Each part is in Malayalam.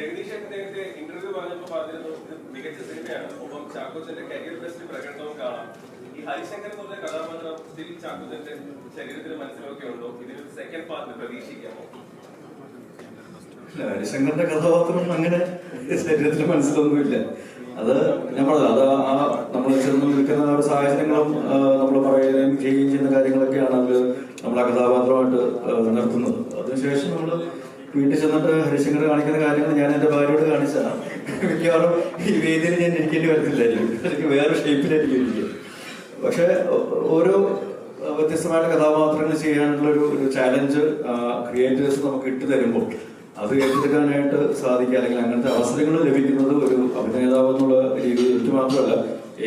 ജഗദീഷ് നേരത്തെ ഇന്റർവ്യൂ പറഞ്ഞപ്പോ പറഞ്ഞിരുന്നു ഇത് മികച്ച സിനിമയാണ്. ഒപ്പം ചാക്കോച്ചന്റെ കരിയർ ബെസ്റ്റ് പ്രകടനവും കാണാം. ഈ ഹരിശങ്കർ എന്ന് പറഞ്ഞ കഥാപാത്രം സ്റ്റിൽ ചാക്കോച്ചന്റെ ശരീരത്തിന് മനസ്സിലൊക്കെ ഉണ്ടോ? ഇതിൽ സെക്കൻഡ് പാർട്ട് പ്രതീക്ഷിക്കാമോ? ഹരിശങ്കറിന്റെ കഥാപാത്രം അങ്ങനെ ശരീരത്തിൽ മനസ്സിലൊന്നുമില്ല. അത് ഞാൻ പറഞ്ഞത് അത് ആ നമ്മൾ ചെന്ന് നിൽക്കുന്ന ഒരു സാഹചര്യങ്ങളും നമ്മൾ പറയുകയും ചെയ്യുകയും ചെയ്യുന്ന കാര്യങ്ങളൊക്കെയാണ് അതിൽ നമ്മൾ ആ കഥാപാത്രമായിട്ട് നിർത്തുന്നത്. അതിനുശേഷം നമ്മൾ വീട്ടിൽ ചെന്നിട്ട് ഹരിശങ്കർ കാണിക്കുന്ന കാര്യങ്ങൾ ഞാൻ എന്റെ ഭാര്യയോട് കാണിച്ചതാണ് മിക്കവാറും ഈ വേദിയിൽ ഞാൻ ഇരിക്കേണ്ടി വരത്തില്ലായിരിക്കും. എനിക്ക് വേറെ ഷേപ്പിലായിരിക്കും ഇരിക്കുക. പക്ഷെ ഓരോ വ്യത്യസ്തമായ കഥാപാത്രങ്ങൾ ചെയ്യാനുള്ള ഒരു ഒരു ചാലഞ്ച് ക്രിയേറ്റേഴ്സ് നമുക്ക് ഇട്ട് തരുമ്പോൾ അത് ഏറ്റെടുക്കാനായിട്ട് സാധിക്കുക അല്ലെങ്കിൽ അങ്ങനത്തെ അവസരങ്ങൾ ലഭിക്കുന്നത് ഒരു അഭിനേതാവ് എന്നുള്ള രീതിയിൽ എനിക്ക് മാത്രമല്ല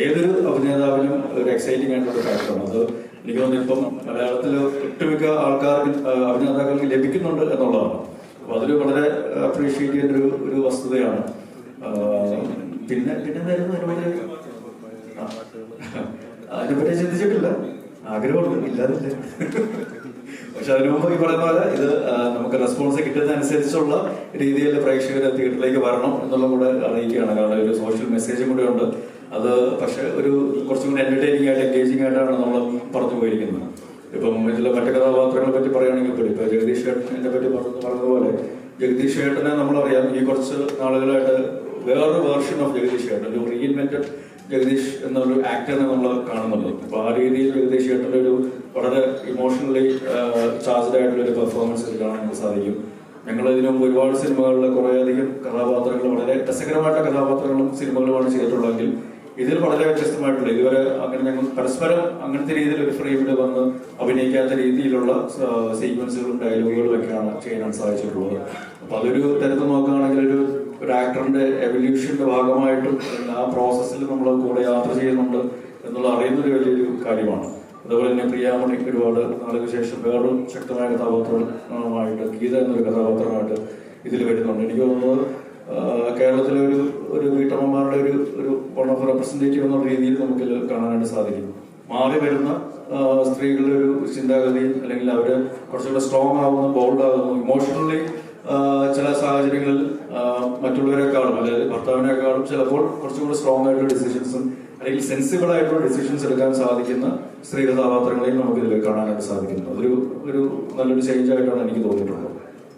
ഏതൊരു അഭിനേതാവിനും ഒരു എക്സൈറ്റിംഗ് ആയിട്ടുള്ള ഫാക്ടറാണ് അത് എനിക്ക് തോന്നുന്നു ഇപ്പം മലയാളത്തിൽ ഒട്ടുമിക്ക ആൾക്കാർക്ക് അഭിനേതാക്കൾക്ക് ലഭിക്കുന്നുണ്ട് എന്നുള്ളതാണ്. അപ്പൊ അതൊരു വളരെ അപ്രീഷിയേറ്റ് ചെയ്യുന്ന ഒരു ഒരു വസ്തുതയാണ്. പിന്നെ പിന്നെ എന്തായിരുന്നു അതിനുവേണ്ടി അതിനെപ്പറ്റി ചിന്തിച്ചിട്ടില്ല. ആഗ്രഹമുണ്ട് ഇല്ലാതില്ല. പക്ഷെ അതിനു മുമ്പ് ഈ പറയുന്ന പോലെ ഇത് നമുക്ക് റെസ്പോൺസ് കിട്ടുന്നതനുസരിച്ചുള്ള രീതിയിൽ പ്രേക്ഷകർ തിയേറ്ററിലേക്ക് വരണം എന്നുള്ളതും കൂടെ അറിയിക്കുകയാണ്. കാരണം ഒരു സോഷ്യൽ മെസ്സേജും കൂടെ ഉണ്ട്. അത് പക്ഷെ ഒരു കുറച്ചും കൂടി എന്റർടൈനിങ് ആയിട്ട് എൻഗേജിങ് ആയിട്ടാണ് നമ്മൾ പറഞ്ഞു പോയിരിക്കുന്നത്. ഇപ്പം ഇതിലെ മറ്റു കഥാപാത്രങ്ങളെ പറ്റി പറയുകയാണെങ്കിൽ കൂടി ഇപ്പൊ ജഗദീഷ് ഏട്ടനെ പറ്റി പറഞ്ഞു പറഞ്ഞതുപോലെ ജഗദീഷ് ഏട്ടനെ നമ്മളറിയാം ഈ കുറച്ച് നാളുകളായിട്ട് വേറൊരു വേർഷൻ ഓഫ് ജഗദീഷ് ഏട്ടൻ ഒരു റീഇൻവെന്റഡ് ജഗദീഷ് എന്നൊരു ആക്ടറിനെ നമ്മൾ കാണുന്നുണ്ട്. അപ്പൊ ആ രീതിയിൽ ജഗദീഷ് ഏട്ടന്റെ ഒരു വളരെ ഇമോഷണലി ചാർജ്ഡ് ആയിട്ടുള്ള ഒരു പെർഫോമൻസ് കാണാൻ നമുക്ക് സാധിക്കും. ഞങ്ങൾ ഇതിനു മുമ്പ് ഒരുപാട് സിനിമകളിലെ കുറേയധികം കഥാപാത്രങ്ങൾ വളരെ രസകരമായിട്ടുള്ള കഥാപാത്രങ്ങളും സിനിമകളുമാണ് ചെയ്തിട്ടുള്ളതെങ്കിൽ ഇതിൽ വളരെ വ്യത്യസ്തമായിട്ടുള്ള ഇതുവരെ അങ്ങനെ ഞങ്ങൾ പരസ്പരം അങ്ങനത്തെ രീതിയിൽ ഒരു ഫ്രെയിമിൽ വന്ന് അഭിനയിക്കാത്ത രീതിയിലുള്ള സീക്വൻസുകളും ഡയലോഗുകളും ഒക്കെയാണ് ചെയ്യാൻ സാധിച്ചിട്ടുള്ളത്. അപ്പൊ അതൊരു തരത്തിൽ നോക്കുകയാണെങ്കിൽ ഒരു ഒരു ആക്ടറിന്റെ എവല്യൂഷന്റെ ഭാഗമായിട്ടും ആ പ്രോസസ്സിൽ നമ്മൾ കൂടെ യാത്ര ചെയ്യുന്നുണ്ട് എന്നുള്ള അറിയുന്നൊരു വലിയൊരു കാര്യമാണ്. അതുപോലെ തന്നെ പ്രിയാമണി ഒരുപാട് നാളുകൾക്ക് ശേഷം വേറൊരു ശക്തമായ കഥാപാത്രമായിട്ട് ഗീത എന്നൊരു കഥാപാത്രമായിട്ട് ഇതിൽ വരുന്നുണ്ട്. എനിക്ക് തോന്നുന്നത് കേരളത്തിലെ ഒരു ഒരു വീട്ടമ്മമാരുടെ ഒരു ഒരു വൺ ഓഫ് റെപ്രസെന്റേറ്റീവ് എന്നുള്ള രീതിയിൽ നമുക്ക് കാണാനായിട്ട് സാധിക്കും. മാറി വരുന്ന സ്ത്രീകളുടെ ഒരു ചിന്താഗതി അല്ലെങ്കിൽ അവർ കുറച്ചുകൂടെ സ്ട്രോങ് ആവുന്നു ബോൾഡ് ആകുന്നു ഇമോഷണലി ചില സാഹചര്യങ്ങളിൽ മറ്റുള്ളവരെക്കാളും അതായത് ഭർത്താവിനേക്കാളും ചിലപ്പോൾ കുറച്ചുകൂടെ സ്ട്രോങ് ആയിട്ടുള്ള ഡിസിഷൻസും അല്ലെങ്കിൽ സെൻസിബിൾ ആയിട്ടുള്ള ഡിസിഷൻസ് എടുക്കാൻ സാധിക്കുന്ന സ്ത്രീ കഥാപാത്രങ്ങളെയും നമുക്ക് ഇതിൽ കാണാനായിട്ട് സാധിക്കുന്നു. അതൊരു ഒരു നല്ലൊരു ചേഞ്ച് ആയിട്ടാണ് എനിക്ക് തോന്നിയിട്ടുള്ളത്.